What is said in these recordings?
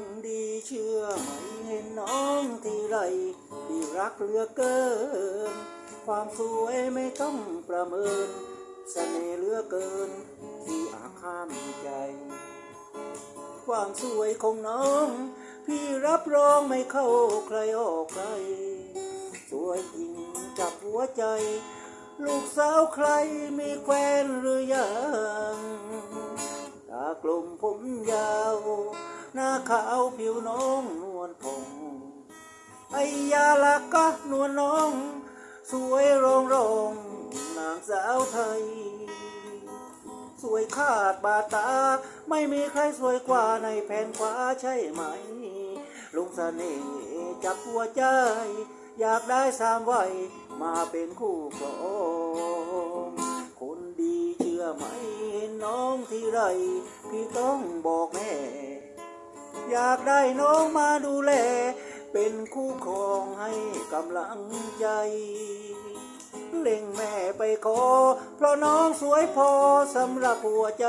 ไหมเห็นน้องทีไรพี่รักเหลือเกิน ความสวยไม่ต้องประเมินเสน่ห์เหลือเกิน ที่อาข้ามใจ ความสวยของน้อง พี่รับรองไม่เข้าใครออกใคร สวยจริงจับหัวใจ ลูกสาวใครมีแฟนหรือยังตากลมผมยาว หน้าขาวผิวน้องนวลผงไอยาละกะนวลน้อง สวยรองรองนางสาวไทย สวยขาดบาดตา ไม่มีใครสวยกว่าในแผ่นฟ้าใช่ไหม ลุงเสน่ห์จับหัวใจ อยากได้สามวัยมาเป็นคู่ครองคนดีเชื่อไหมเห็นน้องที่ไร พี่ต้องบอกแม่ อยากได้น้องมาดูแล เป็นคู่ครองให้กำลังใจ เล่งแม่ไปขอ เพราะน้องสวยพอสำหรับหัวใจ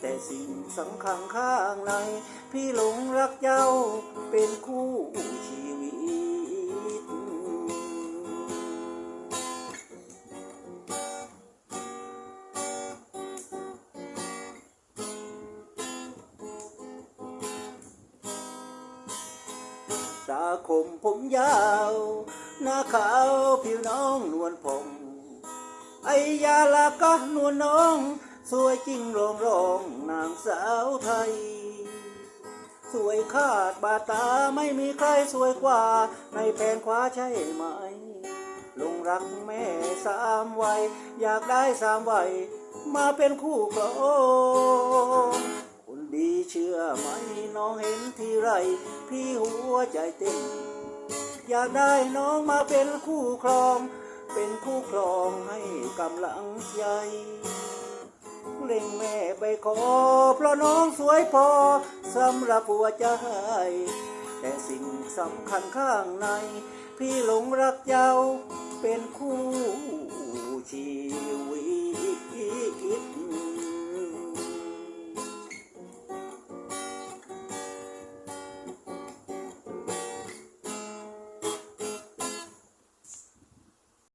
แต่สิ่งสำคัญข้างใน พี่หลงรักเจ้าเป็นาคมผมยาว หน้าขาวผิวน้องนวลผ่องไอยาลาก็นวลน้อง สวยจริงรองรองนางสาวไทย สวยขาดบาดตาไม่มีใครสวยกว่า ในแผนขวาใช่ไหมลงรักแม่สามวัย อยากได้สามวัย มาเป็นคู่ครอง ดีเชื่อไหมน้องเห็นทีไร พี่หัวใจเต้นอยากได้น้องมาเป็นคู่ครอง เป็นคู่ครองให้กำลังใจเล่งแม่ไปขอ เพราะน้องสวยพอสำหรับหัวใจแต่สิ่งสำคัญข้างใน พี่หลงรักเจ้าเป็นคู่